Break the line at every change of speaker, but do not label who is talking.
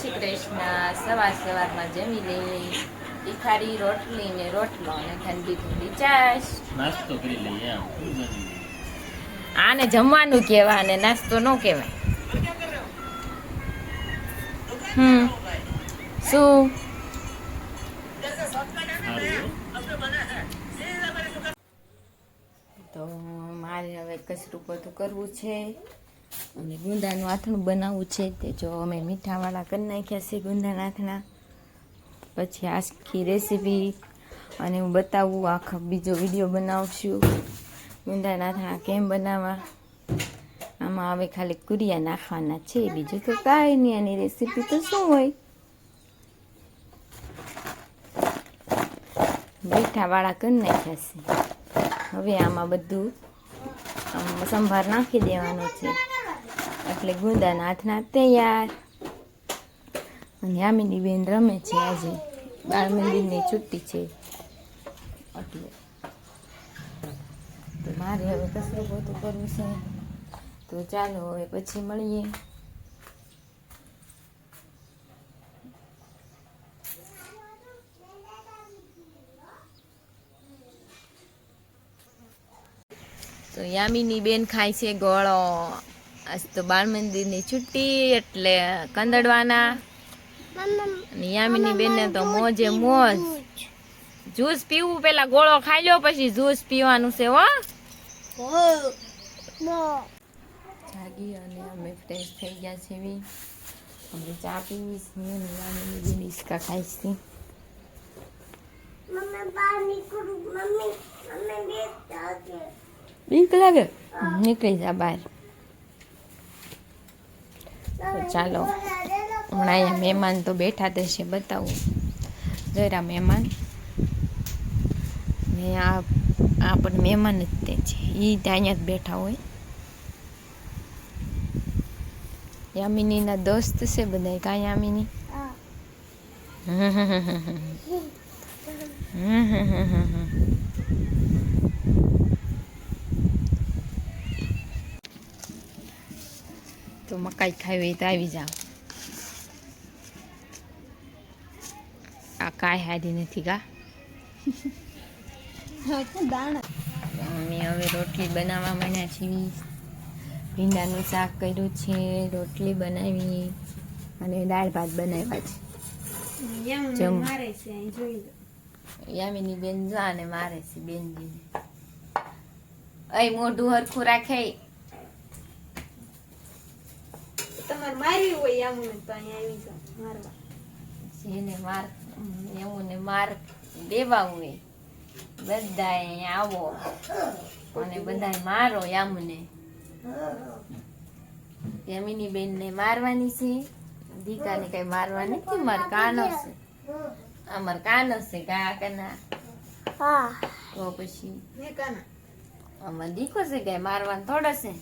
શ્રી કૃષ્ણ સવાર સવારમાં જમી લઈ તીખારી રોટલી ને રોટલો અને ઠંડી ઠંડી ચાશ.
નાસ્તો કરી લઈએ
આને જમવાનું કહેવાય અને નાસ્તો ન કહેવાય. હમ. શું? તો મારે હવે કચરું બધું કરવું છે. અને ગુંદાનું આથણું બનાવવું છે તે જો અમે મીઠાવાળા કરી નાખ્યા છે ગુંદાના આથણા. પછી આખી રેસીપી અને હું બતાવું આખો બીજો વીડિયો બનાવશું. ગુંદાના આથણા કેમ બનાવવા? આમાં હવે ખાલી કુરિયા નાખવાના છે, બીજું તો કાંઈ નહીં એની રેસીપી તો શું હોય? મીઠાવાળા કરી નાખ્યા છે. હવે આમાં બધું સંભાર નાખી દેવાનો છે. એટલે ગુંદાના હાથના તૈયાર. અને યામિની બેન રમે છે આજે. બાળ મંદિરની છુટ્ટી છે. એટલે મારે હવે કસરું બધું કરવું છે. તો ચાલો હવે પછી મળીએ. તો યામિની બેન ખાય છે ગોળો. આજ તો બાળ મંદિરની છુટ્ટી એટલે કંદડવાના. યામિની બેનને તો મોજે મોજ. જ્યુસ પીવું પેલા ગોળો ખાઈ લો પછી જ્યુસ પીવાનું છે હો. જાગી અને અમે ફ્રેશ થઈ ગયા છે અમે ચા પીવી છીએ અને યામિની બેન ઈસકા ખાઈ છે. બીક લાગે નીકળી. જા બહાર. તો ચાલો હમણાં અહીંયા મહેમાન તો બેઠા દેશે છે બતાવું. જરા મહેમાન? ને આ આ પણ મહેમાન જ તે છે. એ ત્યાં અહીંયા જ બેઠા હોય. યામિનીના દોસ્ત છે બધા કા યામિની? તો મકાઈ ખાવી હોય તો આવી જાઓ. આ કાંઈ હારી નથી કા મમ્મી હવે રોટલી બનાવવા માંડ્યા છીએ ભીંડાનું શાક કર્યું છે રોટલી બનાવી અને દાળ ભાત બનાવ્યા છે. જમ યામિની બેન જો અને મારે છે બેનજી અહીં મોઢું હરખું રાખે.
તમારે મારી હોય આમ તો અહીંયા આવી જાઓ મારવા.
જેને માર એવું ને માર દેવા હોય બધા અહીંયા આવો. અને બધા મારો યામને. યમીની બેન ને મારવાની છે દીકાને કઈ મારવાની નથી માર કાનો છે. અમાર કાનો છે કાકના તો પછી
મેં કાના?
અમાર દીકો છે કઈ મારવાનું થોડો છે.